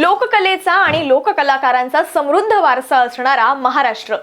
लोककलेचा आणि लोककलाकारांचा समृद्ध वारसा असणारा महाराष्ट्र.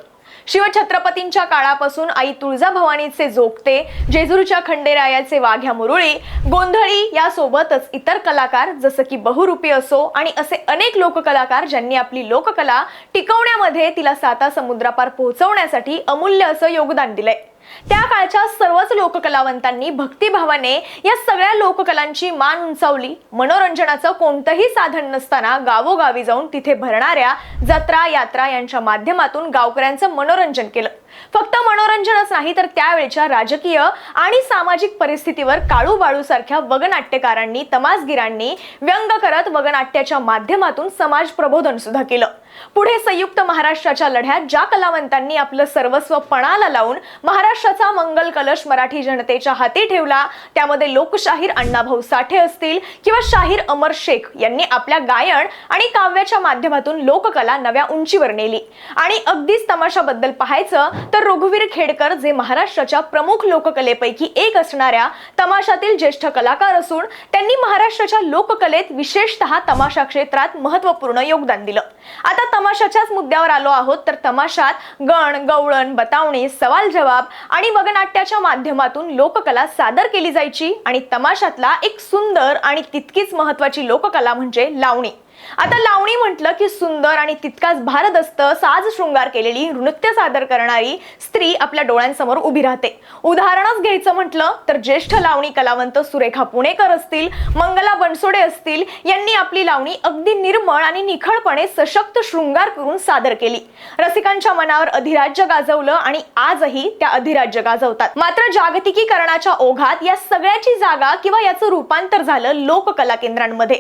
शिवछत्रपतींच्या काळापासून आई तुळजाभवानीचे जोगते जेजूरच्या खंडेरायाचे वाघ्या मुरुळी गोंधळी यासोबतच इतर कलाकार जसं की बहुरूपी असो आणि असे अनेक लोककलाकार ज्यांनी आपली लोककला टिकवण्यामध्ये तिला साता समुद्रापार पोहोचवण्यासाठी अमूल्य असं योगदान दिलंय. त्या काळच्या सर्वच लोककलावंतांनी भक्तिभावाने या सगळ्या लोककलांची मान उंचावली. मनोरंजनाचं कोणतंही साधन नसताना गावोगावी जाऊन तिथे भरणाऱ्या जत्रा यात्रा यांच्या माध्यमातून गावकऱ्यांचं मनोरंजन केलं. फक्त मनोरंजनच नाही तर त्यावेळच्या राजकीय आणि सामाजिक परिस्थितीवर काळू बाळू सारख्या वगनाट्यकारांनी तमासगिरांनी व्यंग करत वगनाट्याच्या माध्यमातून समाज प्रबोधन सुद्धा केलं. पुढे संयुक्त महाराष्ट्राच्या लढ्यात ज्या कलावंतांनी आपलं सर्वस्व पणाला लावून महाराष्ट्राचा मंगल कलश मराठी जनतेच्या हाती ठेवला त्यामध्ये लोकशाहीर अण्णाभाऊ साठे असतील किंवा शाहीर अमर शेख यांनी आपल्या गायन आणि काव्याच्या माध्यमातून लोककला नव्या उंचीवर नेली. आणि अगदीच तमाशाबद्दल पाहायचं तर रघुवीर खेडकर जे महाराष्ट्राच्या प्रमुख लोककलेपैकी एक असणाऱ्या तमाशातील ज्येष्ठ कलाकार असून त्यांनी महाराष्ट्राच्या लोककलेत विशेषतः तमाशा क्षेत्रात महत्त्वपूर्ण योगदान दिलं. आता तमाशाच्याच मुद्द्यावर आलो आहोत तर तमाशात गण गवळण बतावणी सवाल जवाब आणि वगनाट्याच्या माध्यमातून लोककला सादर केली जायची आणि तमाशातला एक सुंदर आणि तितकीच महत्वाची लोककला म्हणजे लावणी. आता लावणी म्हटलं की सुंदर आणि तितकाच भारदस्त साज शृंगार केलेली नृत्य सादर करणारी स्त्री आपल्या डोळ्यांसमोर उभी राहते. उदाहरणच घ्यायचं म्हटलं तर ज्येष्ठ लावणी कलावंत सुरेखा पुणेकर असतील मंगला बनसोडे असतील यांनी आपली लावणी अगदी निर्मळ आणि निखळपणे सशक्त शृंगार करून सादर केली. रसिकांच्या मनावर अधिराज्य गाजवलं आणि आजही त्या अधिराज्य गाजवतात. मात्र जागतिकीकरणाच्या ओघात या सगळ्याची जागा किंवा याचं रूपांतर झालं लोककला केंद्रांमध्ये.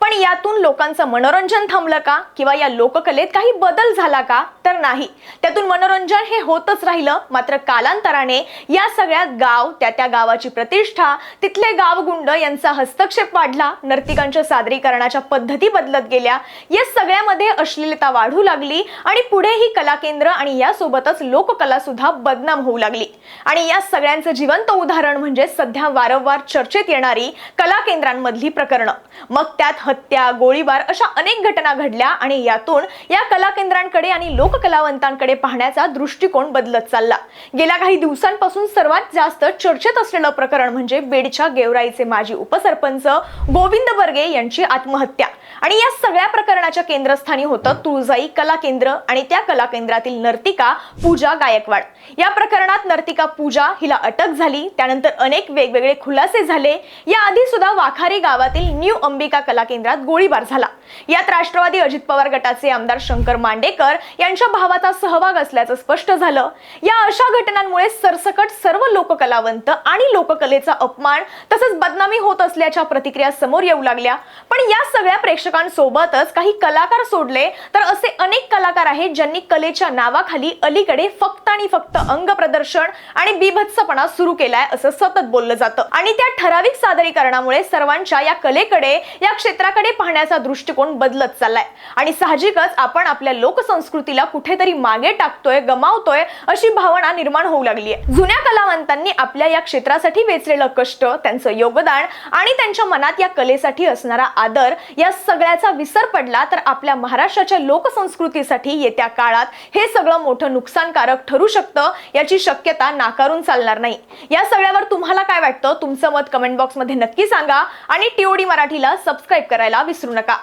पण यातून लोकांचं मनोरंजन थांबलं का? किंवा या लोककलेत काही बदल झाला का? तर नाही. त्यातून मनोरंजन हे होतच राहिलं. मात्र कालांतराने या सगळ्यात गाव त्या त्या गावाची प्रतिष्ठा तिथले गावगुंड यांचा हस्तक्षेप वाढला. नर्तिकांच्या सादरीकरणाच्या पद्धती बदलत गेल्या. या सगळ्यामध्ये अश्लीलता वाढू लागली आणि पुढे ही कला केंद्र आणि यासोबतच लोककला सुद्धा बदनाम होऊ लागली. आणि या सगळ्यांचं जिवंत उदाहरण म्हणजे सध्या वारंवार चर्चेत येणारी कला केंद्रांमधली प्रकरणं. मग त्यात हत्या गोळीबार अशा अनेक घटना घडल्या आणि यातून या कला केंद्रांकडे आणि लोककलावंतांकडे पाहण्याचा दृष्टिकोन बदलत चालला. गेल्या काही दिवसांपासून सर्वात जास्त चर्चेत असलेलं प्रकरण म्हणजे बेडच्या गेवराईचे माजी उपसरपंच गोविंद बर्गे यांची आत्महत्या. आणि या सगळ्या प्रकरणाच्या केंद्रस्थानी होतं तुळजाई कला केंद्र आणि त्या कला केंद्रातील नर्तिका पूजा गायकवाड. या प्रकरणात नर्तिका पूजा हिला अटक झाली त्यानंतर अनेक वेगवेगळे खुलासे झाले. याआधी सुद्धा वाखारी गावातील न्यू अंबिका कला केंद्रात गोळीबार झाला. यात राष्ट्रवादी अजित पवार गटाचे आमदार शंकर मांडेकर यांच्या भावाचा सहभाग असल्याचं स्पष्ट झालं. या अशा घटनांमुळे सरसकट सर्व लोककलावंत आणि लोककलेचा अपमान तसंच बदनामी होत असल्याच्या प्रतिक्रिया समोर येऊ लागल्या. पण या सगळ्या प्रेक्षकांसोबतच काही कलाकार सोडले तर असे अनेक कलाकार आहेत ज्यांनी कलेच्या नावाखाली अलीकडे फक्त आणि फक्त अंग प्रदर्शन आणि बिभत्सपणा सुरू केलाय असं सतत बोललं जातं. आणि त्या ठराविक सादरीकरणामुळे सर्वांच्या या कलेकडे या क्षेत्राकडे पाहण्याचा दृष्टिकोन बदलत चाललाय? आणि साहजिकच आपण आपल्या लोकसंस्कृतीला कुठेतरी मागे टाकतोय गमावतोय अशी भावना निर्माण होऊ लागली आहे. जुन्या कलावंतांनी आपल्या या क्षेत्रासाठी वेचलेलं कष्ट त्यांचं योगदान आणि त्यांच्या मनात या कलेसाठी असणारा आदर या सगळ्याचा विसर पडला तर आपल्या महाराष्ट्राच्या लोकसंस्कृतीसाठी येत्या काळात हे सगळं मोठं नुकसानकारक ठरू शकतं याची शक्यता नाकारून चालणार नाही. या सगळ्यावर तुम्हाला काय वाटतं? तुमचं मत कमेंट बॉक्समध्ये नक्की सांगा आणि टीओडी मराठीला सबस्क्राईब करायला विसरू नका.